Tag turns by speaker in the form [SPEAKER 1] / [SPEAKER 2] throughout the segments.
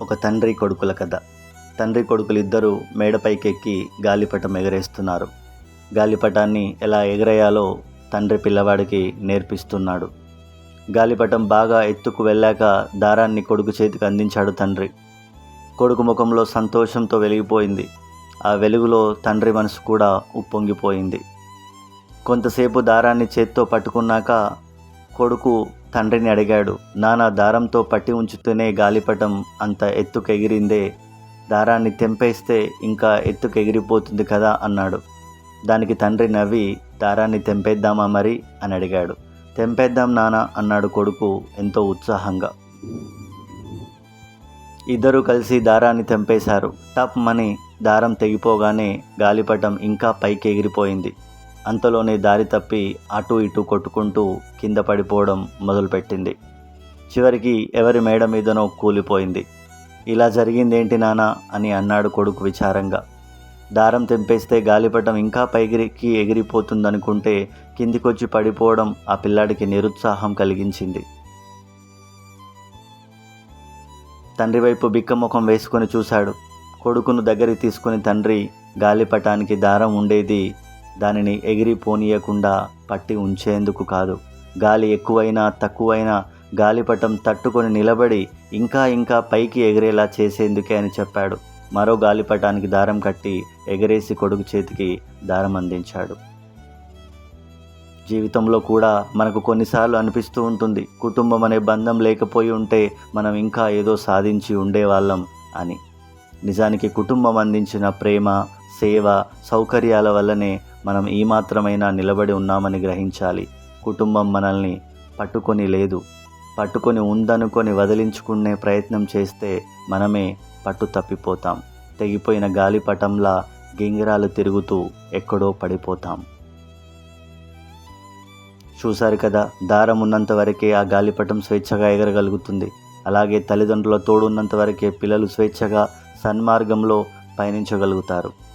[SPEAKER 1] ఒక తండ్రి కొడుకుల కథ. తండ్రి కొడుకులు ఇద్దరు మేడపైకెక్కి గాలిపటం ఎగరేస్తున్నారు. గాలిపటాన్ని ఎలా ఎగరేయాలో తండ్రి పిల్లవాడికి నేర్పిస్తున్నాడు. గాలిపటం బాగా ఎత్తుకు వెళ్ళాక దారాన్ని కొడుకు చేతికి అందించాడు తండ్రి. కొడుకు ముఖంలో సంతోషంతో వెలిగిపోయింది. ఆ వెలుగులో తండ్రి మనసు కూడా ఉప్పొంగిపోయింది. కొంతసేపు దారాన్ని చేత్తో పట్టుకున్నాక కొడుకు తండ్రిని అడిగాడు నానా దారంతో పట్టి ఉంచుతూనే గాలిపటం అంత ఎత్తుకెగిరిందే దారాన్ని తెంపేస్తే ఇంకా ఎత్తుకెగిరిపోతుంది కదా అన్నాడు. దానికి తండ్రి నవ్వి దారాన్ని తెంపేద్దామా మరి? అని అడిగాడు. తెంపేద్దాం నానా అన్నాడు కొడుకు ఎంతో ఉత్సాహంగా. ఇద్దరూ కలిసి దారాన్ని తెంపేశారు. టప్ మని దారం తెగిపోగానే గాలిపటం ఇంకా పైకి ఎగిరిపోయింది అంతలోనే దారి తప్పి అటు ఇటు కొట్టుకుంటూ కింద పడిపోవడం మొదలుపెట్టింది. చివరికి ఎవరి మేడ మీదనో కూలిపోయింది. ఇలా జరిగిందేంటి నానా? అని అన్నాడు కొడుకు విచారంగా. దారం తెంపేస్తే గాలిపటం ఇంకా పైకి ఎగిరిపోతుందనుకుంటే కిందికొచ్చి పడిపోవడం ఆ పిల్లాడికి నిరుత్సాహం కలిగించింది. తండ్రి వైపు బిక్కముఖం వేసుకొని చూశాడు. కొడుకును దగ్గరికి తీసుకుని తండ్రి గాలిపటానికి దారం ఉండేది దానిని ఎగిరిపోనీయకుండా పట్టి ఉంచేందుకు కాదు. గాలి ఎక్కువైనా తక్కువైనా గాలిపటం తట్టుకొని నిలబడి ఇంకా ఇంకా పైకి ఎగిరేలా చేసేందుకే అని చెప్పాడు. మరో గాలిపటానికి దారం కట్టి ఎగరేసి కొడుకు చేతికి దారం అందించాడు. జీవితంలో కూడా మనకు కొన్నిసార్లు అనిపిస్తూ ఉంటుంది కుటుంబం అనే బంధం లేకపోయి ఉంటే మనం ఇంకా ఏదో సాధించి ఉండేవాళ్ళం అని. నిజానికి కుటుంబం అందించిన ప్రేమ సేవ సౌకర్యాల వల్లనే మనం ఈ మాత్రమైనా నిలబడి ఉన్నామని గ్రహించాలి. కుటుంబం మనల్ని పట్టుకొని లేదు. పట్టుకొని ఉందనుకొని వదిలించుకునే ప్రయత్నం చేస్తే మనమే పట్టు తప్పిపోతాం. తెగిపోయిన గాలిపటంలా గింగిరాలు తిరుగుతూ ఎక్కడో పడిపోతాం. చూశారు కదా దారం ఉన్నంత వరకే ఆ గాలిపటం స్వేచ్ఛగా ఎగరగలుగుతుంది. అలాగే తల్లిదండ్రుల తోడున్నంత వరకే పిల్లలు స్వేచ్ఛగా సన్మార్గంలో పయనించగలుగుతారు.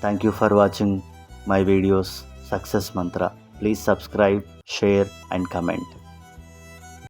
[SPEAKER 1] Thank you for watching my videos Success Mantra. Please subscribe, share and comment.